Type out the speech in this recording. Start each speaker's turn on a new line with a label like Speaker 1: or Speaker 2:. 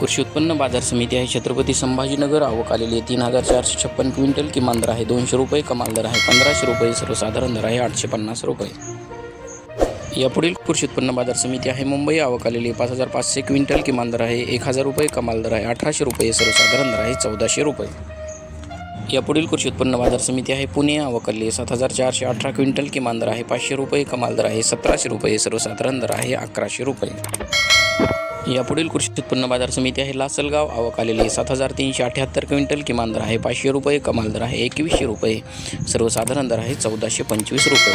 Speaker 1: कृषी उत्पन्न बाजार समिती आहे. छत्रपती संभाजीनगर आवक आलेली आहे. तीन हजार चारशे छप्पन क्विंटल किमान दर आहे. दोनशे रुपये कमाल दर आहे. पंधराशे रुपये सर्वसाधारण दर आहे. आठशे पन्नास रुपये. यापुढील कृषी उत्पन्न बाजार समिती आहे. मुंबई आवक आलेली आहे. पाच हजार पाचशे क्विंटल किमान दर आहे. एक हजार रुपये कमाल दर आहे. अठराशे रुपये सर्वसाधारण दर आहे. चौदाशे रुपये. यापुढील कृषी उत्पन्न बाजार समिती आहे. पुणे आवक आलेली सात हजार चारशे अठरा क्विंटल किमान दर आहे. पाचशे रुपये कमाल दर आहे. सतराशे रुपये सर्वसाधारण दर आहे. अकराशे रुपये. यापुढील कृषी उत्पन्न बाजार समिती आहे. लासलगाव आवक आलेली सात हजार तीनशे अठ्याहत्तर क्विंटल किमान दर आहे. पाचशे रुपये कमाल दर आहे. एकवीसशे रुपये सर्वसाधारण दर आहे. चौदाशे पंचवीस रुपये.